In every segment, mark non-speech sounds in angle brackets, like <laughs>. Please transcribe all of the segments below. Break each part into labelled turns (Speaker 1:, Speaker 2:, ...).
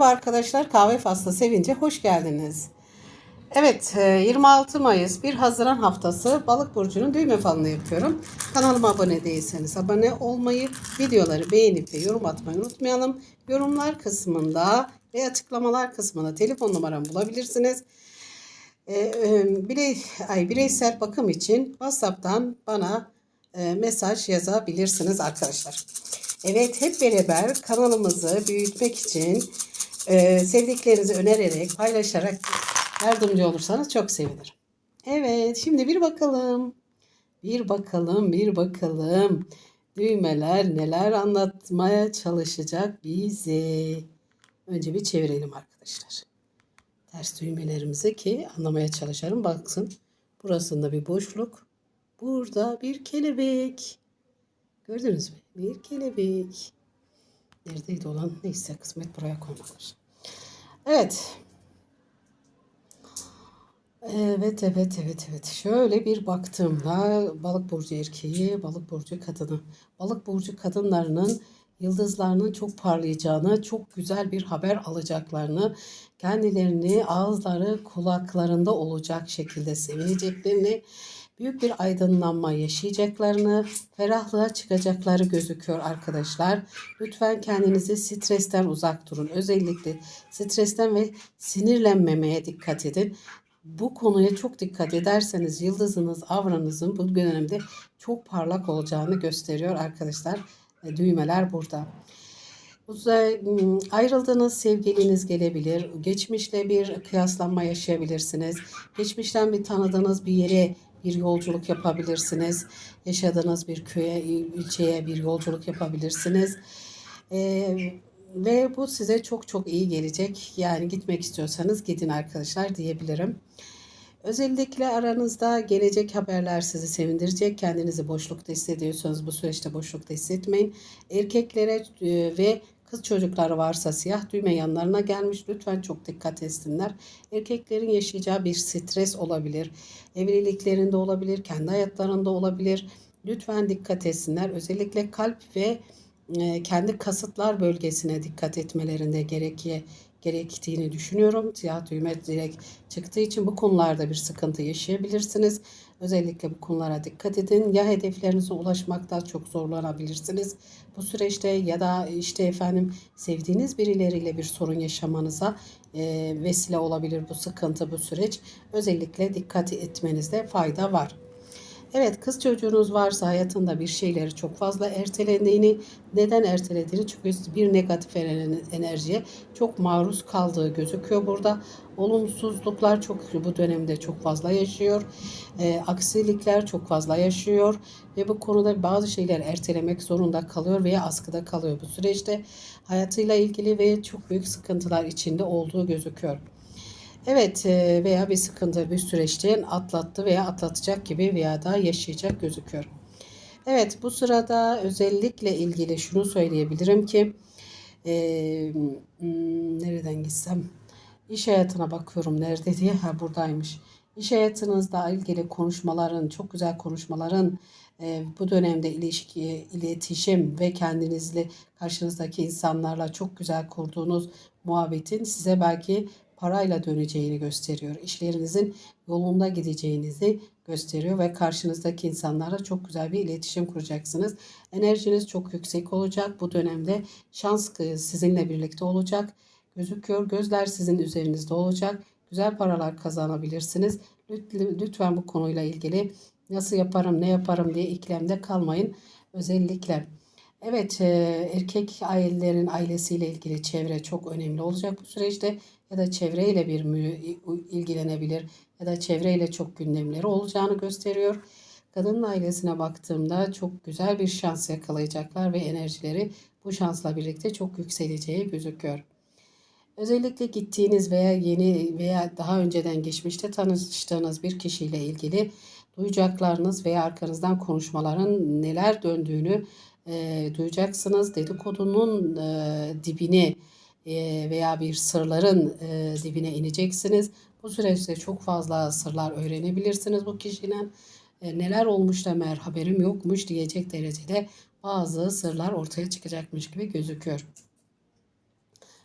Speaker 1: Merhaba arkadaşlar, Kahve Faslı Sevince hoş geldiniz. Evet, e, 26 Mayıs 1 Haziran haftası Balık Burcu'nun düğme falını yapıyorum. Kanalıma abone değilseniz abone olmayı, videoları beğenip ve yorum atmayı unutmayalım. Yorumlar kısmında ve açıklamalar kısmında telefon numaramı bulabilirsiniz. E, e, bireysel bakım için WhatsApp'tan bana e, mesaj yazabilirsiniz arkadaşlar. Evet hep beraber kanalımızı büyütmek için e, sevdiklerinizi önererek, paylaşarak yardımcı olursanız çok sevinirim. Evet şimdi bir bakalım. Bir bakalım, bir bakalım. Düğmeler neler anlatmaya çalışacak bize. Önce bir çevirelim arkadaşlar. Ters düğmelerimizi ki anlamaya çalışalım. Baksın. Burasında bir boşluk. Burada bir kelebek. Gördünüz mü? Bir kelebek. Neredeydi olan? Neyse kısmet buraya koymalar. Evet. Evet, evet, evet, evet. Şöyle bir baktığımda balık burcu erkeği, balık burcu kadını. Balık burcu kadınlarının yıldızlarının çok parlayacağını, çok güzel bir haber alacaklarını, kendilerini ağızları kulaklarında olacak şekilde sevineceklerini, büyük bir aydınlanma yaşayacaklarını, ferahlığa çıkacakları gözüküyor arkadaşlar. Lütfen kendinizi stresten uzak durun. Özellikle stresten ve sinirlenmemeye dikkat edin. Bu konuya çok dikkat ederseniz yıldızınız, avranızın bu dönemde çok parlak olacağını gösteriyor arkadaşlar. E, Düğmeler burada. Uzay, ım, ayrıldığınız sevgiliniz gelebilir. Geçmişle bir kıyaslanma yaşayabilirsiniz. Geçmişten bir tanıdığınız bir yere bir yolculuk yapabilirsiniz. Yaşadığınız bir köye, ilçeye bir yolculuk yapabilirsiniz. Ee, ve bu size çok çok iyi gelecek. Yani gitmek istiyorsanız gidin arkadaşlar diyebilirim. Özellikle aranızda gelecek haberler sizi sevindirecek. Kendinizi boşlukta hissediyorsanız bu süreçte boşlukta hissetmeyin. Erkeklere e, ve kız çocukları varsa siyah düğme yanlarına gelmiş. Lütfen çok dikkat etsinler. Erkeklerin yaşayacağı bir stres olabilir. Evliliklerinde olabilir, kendi hayatlarında olabilir. Lütfen dikkat etsinler. Özellikle kalp ve e, kendi kasıtlar bölgesine dikkat etmelerinde gerekiyor gerektiğini düşünüyorum. Siyah düğme direkt çıktığı için bu konularda bir sıkıntı yaşayabilirsiniz. Özellikle bu konulara dikkat edin. Ya hedeflerinize ulaşmakta çok zorlanabilirsiniz bu süreçte ya da işte efendim sevdiğiniz birileriyle bir sorun yaşamanıza e, vesile olabilir bu sıkıntı bu süreç. Özellikle dikkat etmenizde fayda var. Evet kız çocuğunuz varsa hayatında bir şeyleri çok fazla ertelendiğini, neden ertelediğini çünkü bir negatif enerjiye çok maruz kaldığı gözüküyor burada. Olumsuzluklar çok bu dönemde çok fazla yaşıyor. E, aksilikler çok fazla yaşıyor ve bu konuda bazı şeyler ertelemek zorunda kalıyor veya askıda kalıyor bu süreçte. Hayatıyla ilgili ve çok büyük sıkıntılar içinde olduğu gözüküyor. Evet e, veya bir sıkıntı bir süreçten atlattı veya atlatacak gibi veya da yaşayacak gözüküyor. Evet bu sırada özellikle ilgili şunu söyleyebilirim ki e, hmm, nereden gitsem iş hayatına bakıyorum nerede diye ha buradaymış. İş hayatınızda ilgili konuşmaların çok güzel konuşmaların e, bu dönemde ilişki, iletişim ve kendinizle karşınızdaki insanlarla çok güzel kurduğunuz muhabbetin size belki parayla döneceğini gösteriyor. İşlerinizin yolunda gideceğinizi gösteriyor ve karşınızdaki insanlarla çok güzel bir iletişim kuracaksınız. Enerjiniz çok yüksek olacak. Bu dönemde şans sizinle birlikte olacak. Gözüküyor. Gözler sizin üzerinizde olacak. Güzel paralar kazanabilirsiniz. Lütfen bu konuyla ilgili nasıl yaparım, ne yaparım diye iklemde kalmayın. Özellikle Evet, erkek ailelerin ailesiyle ilgili çevre çok önemli olacak bu süreçte ya da çevreyle bir ilgilenebilir ya da çevreyle çok gündemleri olacağını gösteriyor. Kadının ailesine baktığımda çok güzel bir şans yakalayacaklar ve enerjileri bu şansla birlikte çok yükseleceği gözüküyor. Özellikle gittiğiniz veya yeni veya daha önceden geçmişte tanıştığınız bir kişiyle ilgili duyacaklarınız veya arkanızdan konuşmaların neler döndüğünü e, duyacaksınız. Dedikodunun e, dibini e, veya bir sırların e, dibine ineceksiniz. Bu süreçte çok fazla sırlar öğrenebilirsiniz bu kişinin. E, neler olmuş da meğer haberim yokmuş diyecek derecede bazı sırlar ortaya çıkacakmış gibi gözüküyor.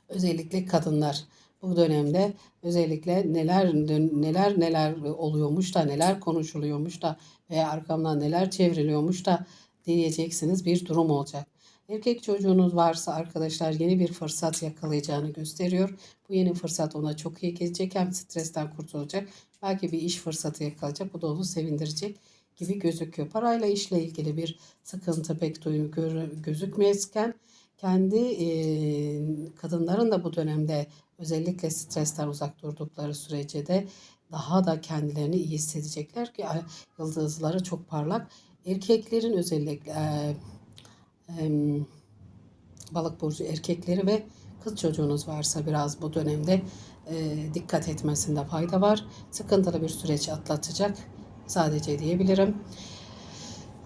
Speaker 1: Özellikle kadınlar bu dönemde özellikle neler neler neler oluyormuş da neler konuşuluyormuş da veya arkamdan neler çevriliyormuş da diyeceksiniz bir durum olacak. Erkek çocuğunuz varsa arkadaşlar yeni bir fırsat yakalayacağını gösteriyor. Bu yeni fırsat ona çok iyi gelecek. Hem stresten kurtulacak. Belki bir iş fırsatı yakalayacak. Bu da onu sevindirecek gibi gözüküyor. Parayla işle ilgili bir sıkıntı pek duyum gözükmezken kendi e, kadınların da bu dönemde özellikle stresten uzak durdukları sürece de daha da kendilerini iyi hissedecekler ki yıldızları çok parlak. Erkeklerin özellikle e, e, balık burcu erkekleri ve kız çocuğunuz varsa biraz bu dönemde e, dikkat etmesinde fayda var. Sıkıntılı bir süreç atlatacak sadece diyebilirim.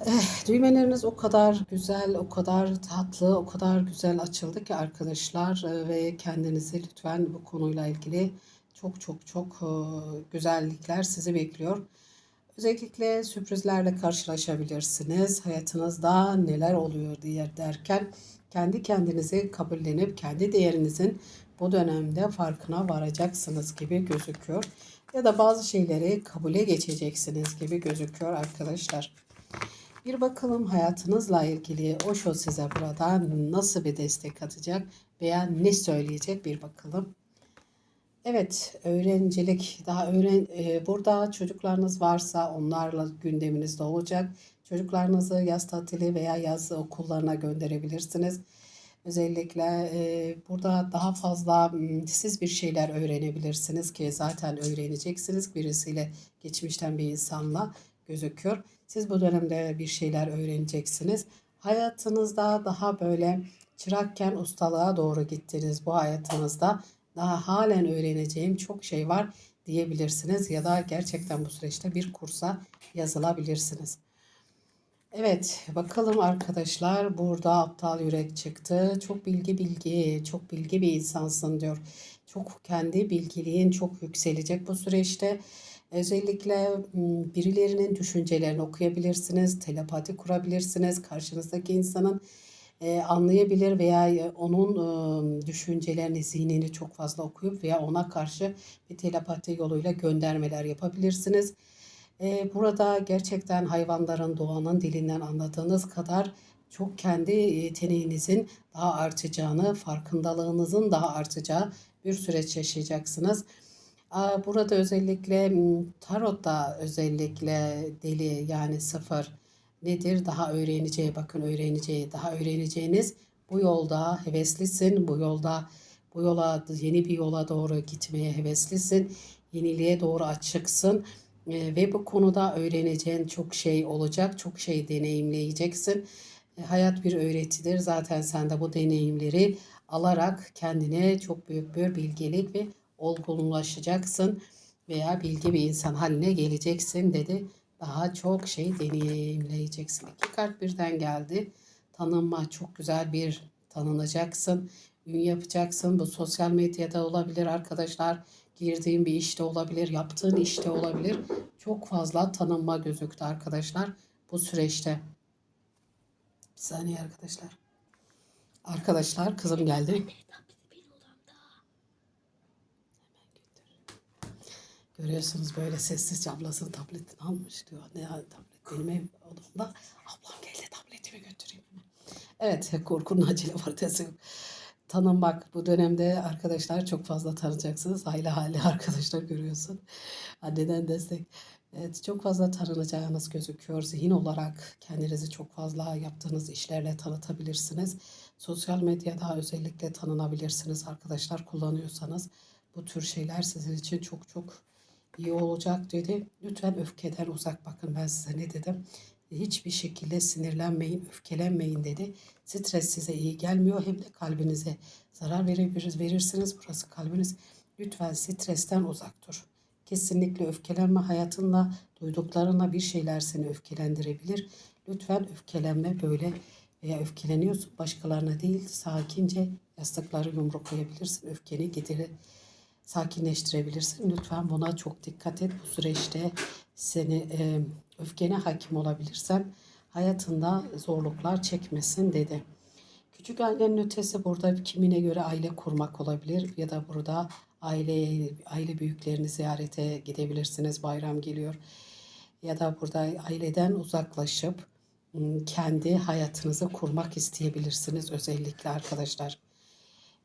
Speaker 1: Eh, düğmeleriniz o kadar güzel, o kadar tatlı, o kadar güzel açıldı ki arkadaşlar ve kendinizi lütfen bu konuyla ilgili çok çok çok güzellikler sizi bekliyor. Özellikle sürprizlerle karşılaşabilirsiniz. Hayatınızda neler oluyor diye derken kendi kendinizi kabullenip kendi değerinizin bu dönemde farkına varacaksınız gibi gözüküyor. Ya da bazı şeyleri kabule geçeceksiniz gibi gözüküyor arkadaşlar. Bir bakalım hayatınızla ilgili Osho size burada nasıl bir destek atacak veya ne söyleyecek bir bakalım. Evet, öğrencilik daha öğren e, burada çocuklarınız varsa onlarla gündeminizde olacak. Çocuklarınızı yaz tatili veya yaz okullarına gönderebilirsiniz. Özellikle e, burada daha fazla siz bir şeyler öğrenebilirsiniz ki zaten öğreneceksiniz birisiyle geçmişten bir insanla gözüküyor. Siz bu dönemde bir şeyler öğreneceksiniz. Hayatınızda daha böyle çırakken ustalığa doğru gittiniz bu hayatınızda. Daha halen öğreneceğim çok şey var diyebilirsiniz ya da gerçekten bu süreçte bir kursa yazılabilirsiniz. Evet bakalım arkadaşlar burada aptal yürek çıktı. Çok bilgi bilgi, çok bilgi bir insansın diyor. Çok kendi bilgiliğin çok yükselecek bu süreçte. Özellikle birilerinin düşüncelerini okuyabilirsiniz, telepati kurabilirsiniz. Karşınızdaki insanın e, anlayabilir veya onun e, düşüncelerini, zihnini çok fazla okuyup veya ona karşı bir telepati yoluyla göndermeler yapabilirsiniz. E, burada gerçekten hayvanların, doğanın dilinden anladığınız kadar çok kendi yeteneğinizin daha artacağını, farkındalığınızın daha artacağı bir süreç yaşayacaksınız. Burada özellikle tarotta özellikle deli yani sıfır nedir? Daha öğreneceği bakın öğreneceği daha öğreneceğiniz bu yolda heveslisin. Bu yolda bu yola yeni bir yola doğru gitmeye heveslisin. Yeniliğe doğru açıksın. E, ve bu konuda öğreneceğin çok şey olacak. Çok şey deneyimleyeceksin. E, hayat bir öğretidir. Zaten sen de bu deneyimleri alarak kendine çok büyük bir bilgelik ve olgunlaşacaksın veya bilgi bir insan haline geleceksin dedi. Daha çok şey deneyimleyeceksin. İki kart birden geldi. Tanınma çok güzel bir tanınacaksın. Ün yapacaksın. Bu sosyal medyada olabilir arkadaşlar. Girdiğin bir işte olabilir. Yaptığın işte olabilir. Çok fazla tanınma gözüktü arkadaşlar bu süreçte. Bir saniye arkadaşlar. Arkadaşlar kızım geldi. Görüyorsunuz böyle sessizce ablasının tabletini almış diyor. Ne tablet benim ev odamda. Ablam geldi tabletimi götüreyim. Evet korkunun acele var yok. Tanınmak bu dönemde arkadaşlar çok fazla tanıyacaksınız. Aile hali <laughs> arkadaşlar görüyorsun. Anneden destek. Evet, çok fazla tanınacağınız gözüküyor. Zihin olarak kendinizi çok fazla yaptığınız işlerle tanıtabilirsiniz. Sosyal medyada özellikle tanınabilirsiniz arkadaşlar kullanıyorsanız. Bu tür şeyler sizin için çok çok iyi olacak dedi. Lütfen öfkeden uzak bakın ben size ne dedim. Hiçbir şekilde sinirlenmeyin, öfkelenmeyin dedi. Stres size iyi gelmiyor hem de kalbinize zarar verebiliriz, verirsiniz. Burası kalbiniz. Lütfen stresten uzak dur. Kesinlikle öfkelenme hayatınla, duyduklarınla bir şeyler seni öfkelendirebilir. Lütfen öfkelenme böyle veya öfkeleniyorsun başkalarına değil sakince yastıkları yumruklayabilirsin. Öfkeni gideri sakinleştirebilirsin. Lütfen buna çok dikkat et. Bu süreçte seni e, öfkene hakim olabilirsen hayatında zorluklar çekmesin dedi. Küçük ailenin ötesi burada kimine göre aile kurmak olabilir ya da burada aile aile büyüklerini ziyarete gidebilirsiniz. Bayram geliyor. Ya da burada aileden uzaklaşıp ım, kendi hayatınızı kurmak isteyebilirsiniz özellikle arkadaşlar.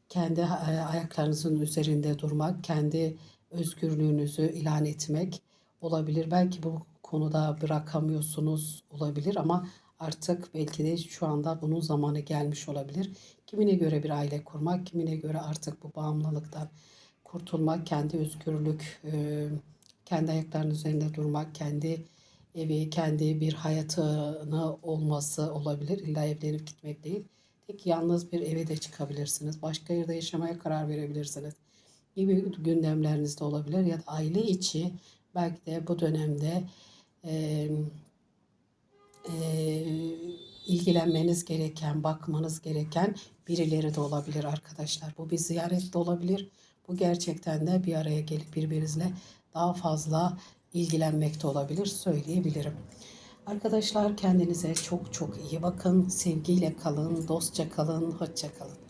Speaker 1: Kendi e, ayaklarınızın üzerinde durmak, kendi özgürlüğünüzü ilan etmek olabilir. Belki bu konuda bırakamıyorsunuz olabilir ama artık belki de şu anda bunun zamanı gelmiş olabilir. Kimine göre bir aile kurmak, kimine göre artık bu bağımlılıktan kurtulmak, kendi özgürlük, e, kendi ayaklarının üzerinde durmak, kendi evi, kendi bir hayatını olması olabilir. İlla evlenip gitmek değil. Tek yalnız bir eve de çıkabilirsiniz. Başka yerde yaşamaya karar verebilirsiniz. Gibi gündemleriniz de olabilir. Ya da aile içi belki de bu dönemde e, e, ilgilenmeniz gereken, bakmanız gereken birileri de olabilir arkadaşlar. Bu bir ziyaret de olabilir. Bu gerçekten de bir araya gelip birbirinizle daha fazla ilgilenmek de olabilir söyleyebilirim. Arkadaşlar kendinize çok çok iyi bakın. Sevgiyle kalın, dostça kalın, hoşça kalın.